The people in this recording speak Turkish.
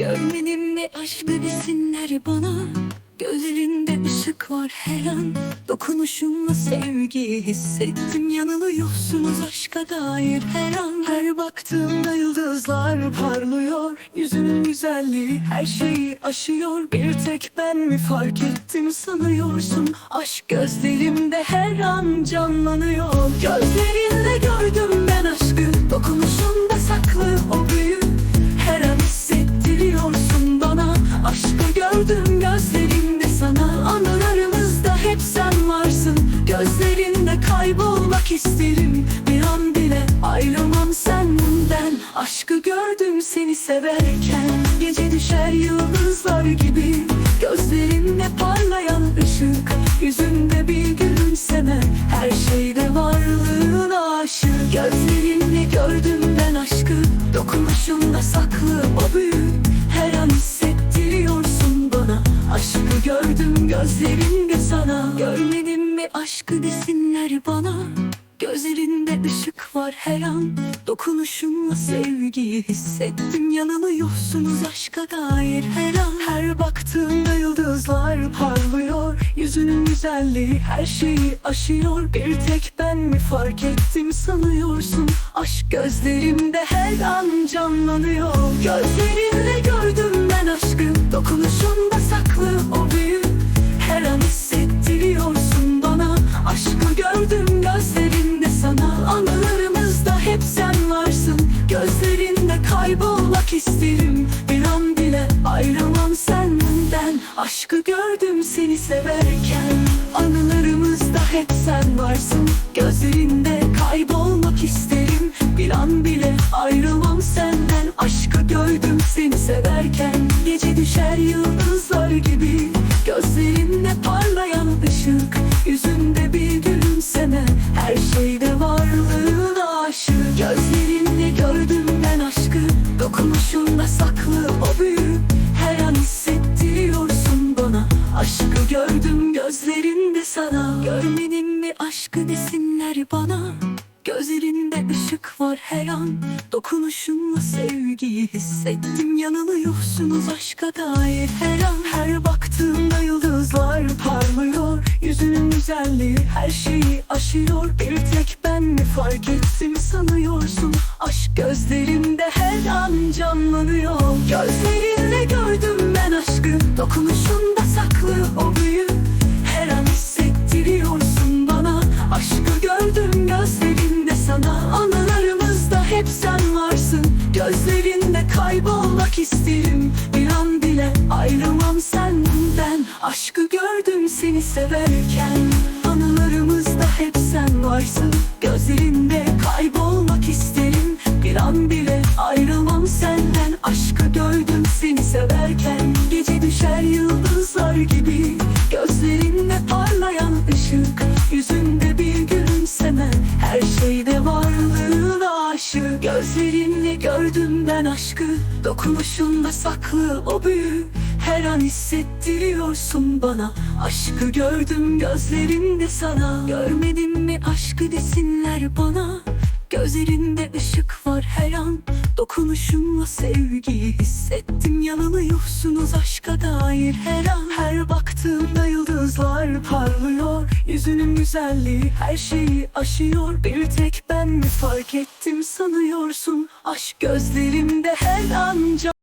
Görmedim mi aşk desinler bana. Gözlerinde ışık var her an. Dokunuşunla sevgiyi hissettim. Yanılıyorsunuz aşka dair her an. Her baktığımda yıldızlar parlıyor. Yüzünün güzelliği her şeyi aşıyor. Bir tek ben mi fark ettim sanıyorsun? Aşk gözlerimde her an canlanıyor. Gözlerinde gördüm ben aşkı. Dokunuşunda kaybolmak isterim. Bir an bile ayrılmam senden. Aşkı gördüm seni severken. Gece düşer yıldızlar gibi. Gözlerinde parlayan ışık. Yüzünde bir gülümseme. Her şeyde varlığına aşık. Gözlerinde gördüm ben aşkı. Dokunuşunda saklı o büyü aşkı desinler bana Gözlerinde ışık var her an. Dokunuşunla sevgiyi hissettim Yanılıyorsunuz aşka dair her an. Her baktığımda yıldızlar parlıyor Yüzünün güzelliği her şeyi aşıyor. Bir tek ben mi fark ettim sanıyorsun? Aşk gözlerimde her an canlanıyor. Gözlerinde gördüm gördüm gözlerinde sana. Anılarımızda hep sen varsın. Gözlerinde kaybolmak isterim. Bir an bile ayrılmam senden. Aşkı gördüm seni severken. Anılarımızda hep sen varsın. Gözlerinde kaybolmak isterim. Bir an bile ayrılmam senden. Aşkı gördüm seni severken. Gece düşer yıldızlar sana. Görmedim mi aşkı desinler bana? Gözlerinde ışık var her an. Dokunuşunla sevgiyi hissettim. Yanılıyorsunuz aşka dair her an. Her baktığımda yıldızlar parlıyor. Yüzünün güzelliği her şeyi aşıyor. Bir tek ben mi fark ettim sanıyorsun? Aşk gözlerimde her an canlanıyor. Gözlerinde hep sen varsın. Gözlerinde kaybolmak isterim. Bir an bile ayrılmam senden. Aşkı gördüm seni severken. Anılarımızda hep sen varsın aşık Gözlerinle gördüm ben aşkı. Dokunuşunda saklı o büyü. Her an hissettiriyorsun bana. Aşkı gördüm gözlerinde sana. Görmedim mi aşkı desinler bana. Gözlerinde ışık var her an. Dokunuşunla sevgiyi hissettim. Yanılıyorsunuz aşka dair her an. Her baktığımda yıldızlar parlıyor. Yüzünün güzelliği her şeyi aşıyor. Bir tek ben mi fark ettim sanıyorsun? Aşk gözlerimde her an can-